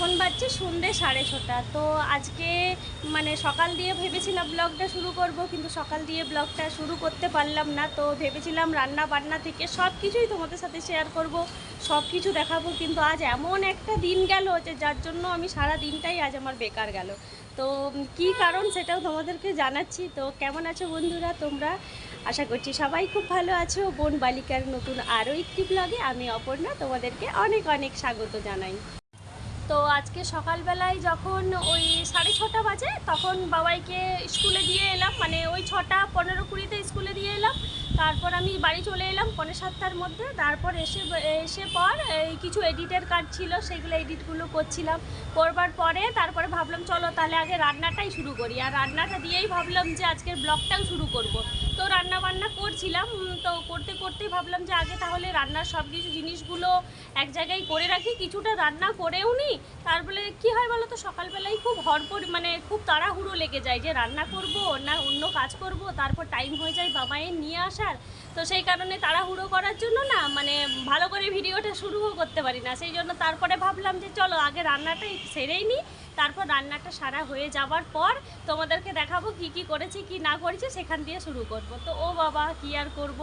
এখন বাজছে সন্ধে সাড়ে ছটা। তো আজকে মানে সকাল দিয়ে ভেবেছিলাম ব্লগটা শুরু করব, কিন্তু সকাল দিয়ে ব্লগটা শুরু করতে পারলাম না। তো ভেবেছিলাম রান্না বান্না থেকে সব কিছুই তোমাদের সাথে শেয়ার করব, সব কিছু দেখাবো, কিন্তু আজ এমন একটা দিন গেল যে যার জন্য আমি সারা দিনটাই আজ আমার বেকার গেল। তো কী কারণ সেটাও তোমাদেরকে জানাচ্ছি। তো কেমন আছো বন্ধুরা তোমরা? আশা করছি সবাই খুব ভালো আছো। বোন বালিকার নতুন আরও একটি ব্লগে আমি অপর্ণা তোমাদেরকে অনেক অনেক স্বাগত জানাই। তো আজকে সকালবেলায় যখন ওই সাড়ে ছটা বাজে, তখন বাবাইকে স্কুলে দিয়ে এলাম। মানে ওই ছটা পনেরো কুড়িতে স্কুলে দিয়ে এলাম। তারপর আমি বাড়ি চলে এলাম পনেরো সাতটার মধ্যে। তারপর এসে এসে পর এই কিছু এডিটের কাজ ছিল, সেগুলো এডিটগুলো করছিলাম। করবার পরে তারপরে ভাবলাম, চলো তাহলে আগে রান্নাটাই শুরু করি। আর রান্নাটা দিয়েই ভাবলাম যে আজকের ব্লগটাও শুরু করব। তো রান্না বান্না করছিলাম তো করতে করতেই ভাবলাম যে আগে তাহলে রান্নার সব কিছু জিনিসগুলো এক জায়গায় করে রাখি। কিছুটা রান্না করেও নিই তার তারপরে কি হয় বলো তো, সকালবেলায় খুব হরপর মানে খুব তাড়াহুড়ো লেগে যায় যে রান্না করব, না অন্য কাজ করব, তারপর টাইম হয়ে যায় বাবাইয়ের নিয়ে আসার তো সেই কারণে তাড়াহুড়ো করার জন্য না মানে ভালো করে ভিডিওটা শুরুও করতে পারি না। সেই জন্য তারপরে ভাবলাম যে চলো, আগে রান্নাটাই সেরেই নিই, তারপর রান্নাটা সারা হয়ে যাওয়ার পর তোমাদেরকে দেখাবো কি কি করেছি, কি না করেছি, সেখান দিয়ে শুরু করব। তো ও বাবা, কি আর করব?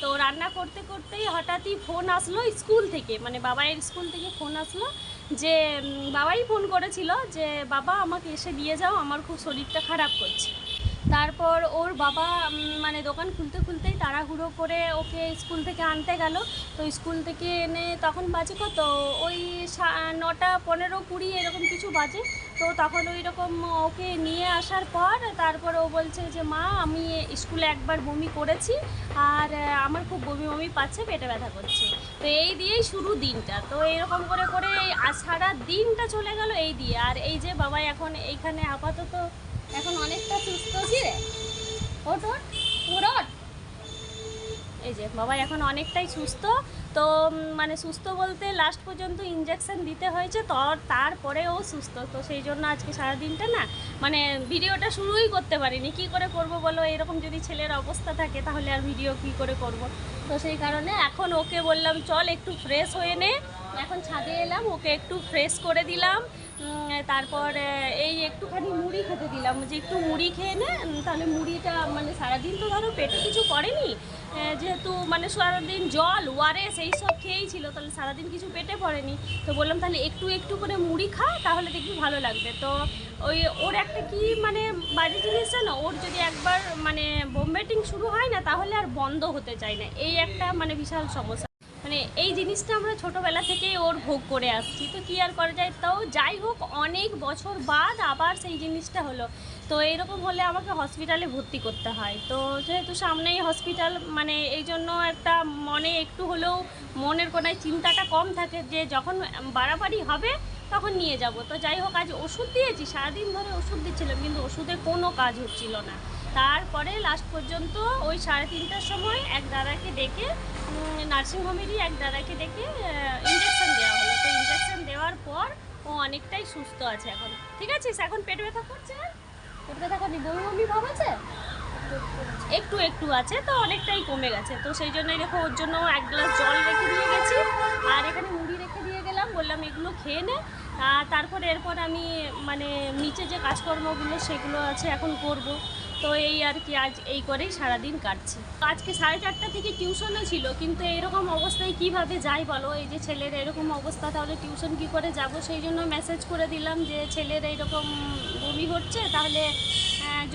তো রান্না করতে করতেই হঠাৎই ফোন আসলো স্কুল থেকে মানে বাবাইয়ের স্কুল থেকে ফোন আসলো যে বাবাই ফোন করেছিল যে, বাবা, আমাকে এসে দিয়ে যাও, আমার খুব শরীরটা খারাপ করছে। তারপর ওর বাবা মানে দোকান খুলতে খুলতেই তাড়াহুড়ো করে ওকে স্কুল থেকে আনতে গেল। তো স্কুল থেকে এনে তখন বাজে কত? ওই নটা পনেরো কুড়ি এরকম কিছু বাজে। তো তখন ওই রকম ওকে নিয়ে আসার পর তারপর ও বলছে যে, মা, আমি স্কুলে একবার বমি করেছি আর আমার খুব বমি বমি পাচ্ছে, পেটে ব্যথা করছে। তো এই দিয়েই শুরু দিনটা। তো এরকম করে করে সারা দিনটা চলে গেল এই দিয়ে। আর এই যে বাবা এখন এইখানে আপাতত এখন অনেকটা সুস্থ রে ওট ওট। এই যে, বাবা, এখন অনেকটাই সুস্থ। তো মানে সুস্থ বলতে লাস্ট পর্যন্ত ইঞ্জেকশন দিতে হয়েছে, তো তারপরেও সুস্থ। তো সেই জন্য আজকে সারা দিনটা না মানে ভিডিওটা শুরুই করতে পারিনি। কি করে করব বলো? এরকম যদি ছেলের অবস্থা থাকে, তাহলে আর ভিডিও কি করে করব? তো সেই কারণে এখন ওকে বললাম, চল একটু ফ্রেশ হয়ে নে। এখন ছাদে এলাম ওকে একটু ফ্রেশ করে দিলাম তারপর এই একটুখানি মুড়ি খেতে দিলাম। যে একটু মুড়ি খেয়ে নে তাহলে মুড়িটা মানে সারাদিন তো ধরো পেটে কিছু আহ, যেহেতু মানে সারাদিন জল ওয়ারেস এই সব খেয়েই ছিল তাহলে সারাদিন কিছু পেটে পড়েনি তো বললাম তাহলে একটু একটু করে মুড়ি খা তাহলে দেখবি ভালো লাগবে। তো ওই ওর একটা কি মানে বাড়ির জিনিস জানো? ওর যদি একবার মানে বোমবেটিং শুরু হয় না তাহলে আর বন্ধ হতে চায় না। এই একটা মানে বিশাল সমস্যা। মানে এই জিনিসটা আমরা ছোটোবেলা থেকেই ওর ভোগ করে আসছি। তো কী আর করা যায়? তাও যাই হোক, অনেক বছর বাদ আবার সেই জিনিসটা হলো। তো এরকম হলে আমাকে হসপিটালে ভর্তি করতে হয়। তো যেহেতু সামনেই হসপিটাল মানে এই জন্য একটা মনে একটু হলেও মনের কোনায় চিন্তাটা কম থাকে যে যখন বাড়াবাড়ি হবে তখন নিয়ে যাব। তো যাই হোক, আজ ওষুধ দিয়েছি, সারাদিন ধরে ওষুধ দিচ্ছিলাম, কিন্তু ওষুধে কোনো কাজ হচ্ছিল না। তারপরে লাস্ট পর্যন্ত ওই সাড়ে তিনটার সময় এক দাদাকে ডেকে নার্সিংহোমেরই এক দাদাকে ডেকে ইঞ্জেকশন দেওয়া হলো। তো ইঞ্জেকশন দেওয়ার পর ও অনেকটাই সুস্থ আছে এখন। ঠিক আছে এখন পেট ব্যথা করছে? পেট ব্যথা করেনি, বমি বমি ভাব আছে? একটু একটু আছে, তো অনেকটাই কমে গেছে। তো সেই জন্যই দেখো, ওর জন্য এক গ্লাস জল রেখে দিয়ে গেছি। আর এখানে মুড়ি রেখে দিয়ে গেলাম, বললাম এগুলো খেয়ে নে। তারপরে এরপর আমি মানে নিচে যে কাজকর্মগুলো সেগুলো আছে এখন করব। তো এই আর কি আজ এই করেই সারাদিন কাটছে। আজকে সাড়ে চারটা থেকে টিউশনও ছিল, কিন্তু এরকম অবস্থায় কীভাবে যাই বলো? এই যে ছেলের এরকম অবস্থা, তাহলে টিউশন কি করে যাব? সেই জন্য মেসেজ করে দিলাম যে, ছেলের এইরকম বমি হচ্ছে, তাহলে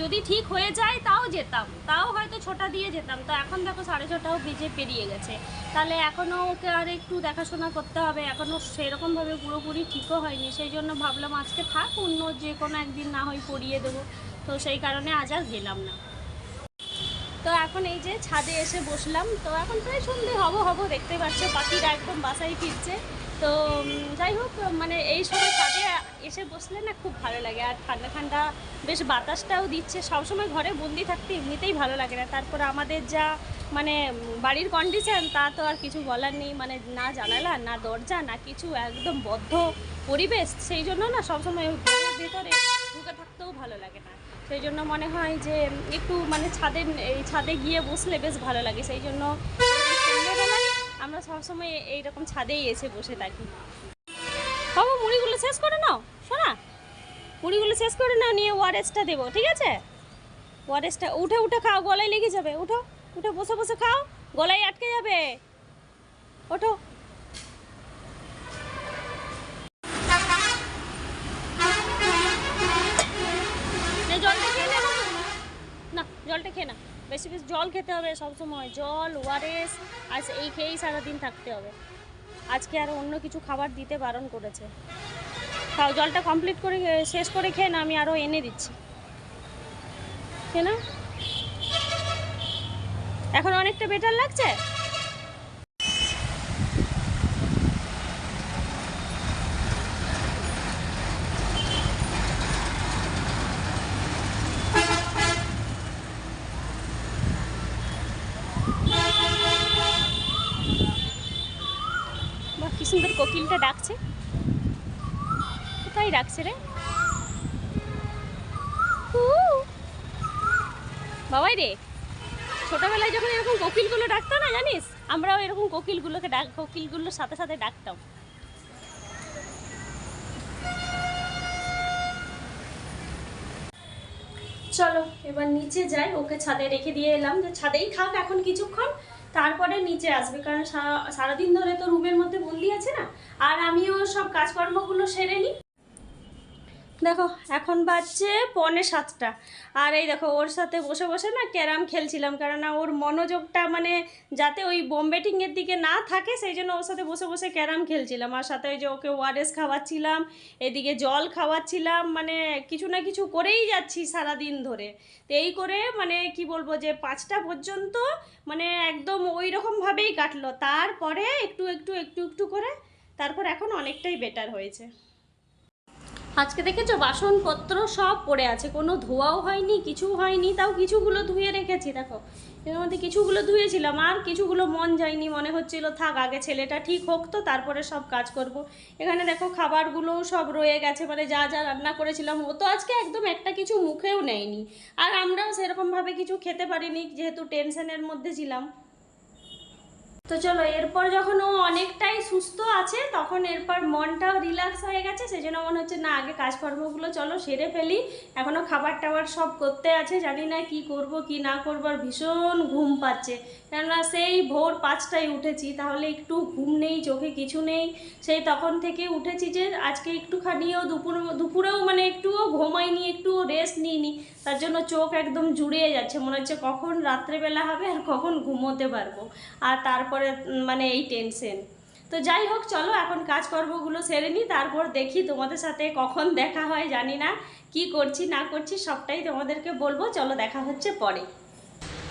যদি ঠিক হয়ে যায় তাও যেতাম। তাও হয়তো ছোটা দিয়ে যেতাম। তো এখন দেখো সাড়ে ছটাও বেজে পেরিয়ে গেছে। তাহলে এখনও ওকে আর একটু দেখাশোনা করতে হবে। এখনও সেরকমভাবে পুরোপুরি ঠিকও হয়নি। সেই জন্য ভাবলাম আজকে থাক, অন্য যে কোনো একদিন না হয় পড়িয়ে দেবো। তো সেই কারণে আজ আর গেলাম না। তো এখন এই যে ছাদে এসে বসলাম। তো এখন প্রায় সন্ধে, হব হব, দেখতে পাচ্ছ, পাখিরা একদম বাসায় ফিরছে। তো যাই হোক মানে এই সময় ছাদে এসে বসলে না খুব ভালো লাগে। আর ঠান্ডা ঠান্ডা বেশ বাতাসটাও দিচ্ছে। সবসময় ঘরে বন্দি থাকতে এমনিতেই ভালো লাগে না। তারপর আমাদের যা মানে বাড়ির কন্ডিশন তা তো আর কিছু বলার নেই। মানে না জানালা, না দরজা, না কিছু, একদম বদ্ধ পরিবেশ। সেই জন্য না সবসময় ভেতরে ঢুকে থাকতেও ভালো লাগে না। সেই জন্য মনে হয় যে একটু মানে ছাদে, এই ছাদে গিয়ে বসলে বেশ ভালো লাগে। সেই জন্য আমরা সবসময় এইরকম ছাদেই এসে বসে থাকি। বাবু, মুড়িগুলো শেষ করে নাও শোনা মুড়িগুলো শেষ করে নাও, নিয়ে ওয়ারেসটা দেবো, ঠিক আছে? ওয়ারেসটা, উঠে উঠে খাও, গলায় লেগে যাবে। উঠো, উঠে বসে বসে খাও, গলায় আটকে যাবে। ওঠো। বেশি জল খেতে হবে সবসময়। জল, ওয়ারেস, আর এই খেয়েই সারাদিন থাকতে হবে। আজকে আর অন্য কিছু খাবার দিতে বারণ করেছে। তাও জলটা কমপ্লিট করে, শেষ করে খেয়ে না, আমি আরও এনে দিচ্ছি। কেন এখন অনেকটা বেটার লাগছে? কোকিলটা ডাকছে? কোথায় ডাকছে রে। বাবাই রে, ছোটবেলায় যখন এরকম কোকিলগুলো ডাকতো না, জানিস? আমরাও এরকম কোকিলগুলোকে ডাক, কোকিলগুলোর সাথে সাথে ডাকতাম। চলো, এবার নিচে যাই, ওকে ছাদে রেখে দিয়ে এলাম। যে ছাদেই থাক এখন কিছুক্ষণ, তারপরে নিচে আসবে, কারণ সারা- সারাদিন ধরে তো রুমের মধ্যে বন্দি আছে না। আর আমিও সব কাজকর্মগুলো সেরে নিই। দেখো, এখন বাজছে পনে সাতটা। আর এই দেখো, ওর সাথে বসে বসে না ক্যারাম খেলছিলাম, কেননা ওর মনোযোগটা মানে যাতে ওই বোম্বেটিংয়ের দিকে না থাকে, সেই জন্য ওর সাথে বসে বসে ক্যারাম খেলছিলাম। আর সাথে ওই যে ওকে ওয়ারেস খাওয়াচ্ছিলাম, এদিকে জল খাওয়াচ্ছিলাম মানে কিছু না কিছু করেই যাচ্ছি সারাদিন ধরে। তো এই করে মানে কি বলব যে পাঁচটা পর্যন্ত মানে একদম ওই রকমভাবেই কাটলো। তারপরে একটু একটু একটু একটু করে, তারপর এখন অনেকটাই বেটার হয়েছে। আজকে দেখেছ? বাসনপত্র সব পড়ে আছে। কোনো ধোয়াও হয়নি কিছু হয়নি, তাও কিছুগুলো ধুয়ে রেখেছি, দেখো। এর মধ্যে কিছুগুলো ধুয়েছিলাম, আর কিছুগুলো মন যায়নি, মনে হচ্ছিল, থাক, আগে ছেলেটা ঠিক হোক তো, তারপরে সব কাজ করব। এখানে দেখো খাবারগুলোও সব রয়ে গেছে মানে যা যা রান্না করেছিলাম, ও তো আজকে একদম একটা কিছু মুখেও নেয়নি। আর আমরাও সেরকমভাবে কিছু খেতে পারিনি, যেহেতু টেনশনের মধ্যে ছিলাম। তো চলো, এরপর যখন ও অনেকটাই সুস্থ আছে, তখন এরপর মনটাও রিল্যাক্স হয়ে গেছে সেই জন্য মনে হচ্ছে, না, আগে কাজকর্মগুলো চলো, সেরে ফেলি। এখনও খাবার টাবার সব করতে আছে, জানি না কি করব, কি না করব, আর ভীষণ ঘুম পাচ্ছে। কেননা সেই ভোর পাঁচটায় উঠেছি, তাহলে একটু ঘুম নেই, চোখে কিছু নেই। সেই তখন থেকে উঠেছি যে, আজকে একটুখানিও দুপুর, দুপুরেও মানে একটুও ঘুমাইনি, একটুও রেস্ট নিইনি। তার জন্য চোখ একদম জুড়িয়ে যাচ্ছে, মনে হচ্ছে, কখন রাত্রেবেলা হবে আর কখন ঘুমোতে পারব। আর তারপরে মানে এই টেনশন তো যাই হোক চলো এখন কাজকর্মগুলো সেরে নিই তারপর দেখি তোমাদের সাথে কখন দেখা হয় জানি না কি করছি না করছি সবটাই তোমাদেরকে বলব চলো দেখা হচ্ছে পরে।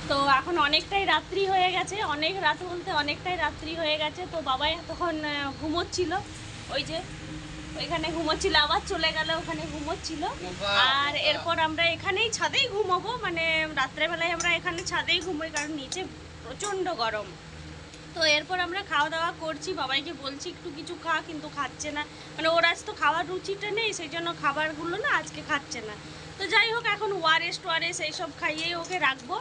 তো এখন অনেকটাই রাত্রি হয়ে গেছে অনেক রাত বলতে অনেকটাই রাত্রি হয়ে গেছে তো বাবাই তখন ঘুমোচ্ছিল ওই যে ওইখানে ঘুমোচ্ছিল আবার চলে গেল ওখানে ঘুমোচ্ছিল। আর এরপর আমরা এখানেই ছাদেই ঘুমাবো মানে রাত্রেবেলায় আমরা এখানে ছাদেই ঘুমোই কারণ নিচে প্রচণ্ড গরম। তো এরপর আমরা খাওয়া দাওয়া করছি। বাবাইকে বলছি, একটু কিছু খা, কিন্তু খাচ্ছে না। মানে ওর আজ তো খাওয়ার রুচিটা নেই সেই জন্য খাবারগুলো না আজকে খাচ্ছে না। তো যাই হোক, এখন ওয়ারেস টোয়ারেস এইসব খাইয়েই ওকে রাখব।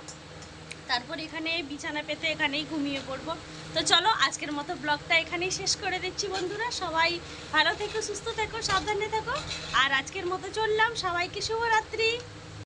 তারপর এখানে বিছানা পেতে এখানেই ঘুমিয়ে পড়ব। তো চলো, আজকের মতো ব্লগটা এখানেই শেষ করে দিচ্ছি বন্ধুরা। সবাই ভালো থেকো, সুস্থ থেকো, সাবধানে থেকো। আর আজকের মতো চললাম। সবাইকে শুভরাত্রি।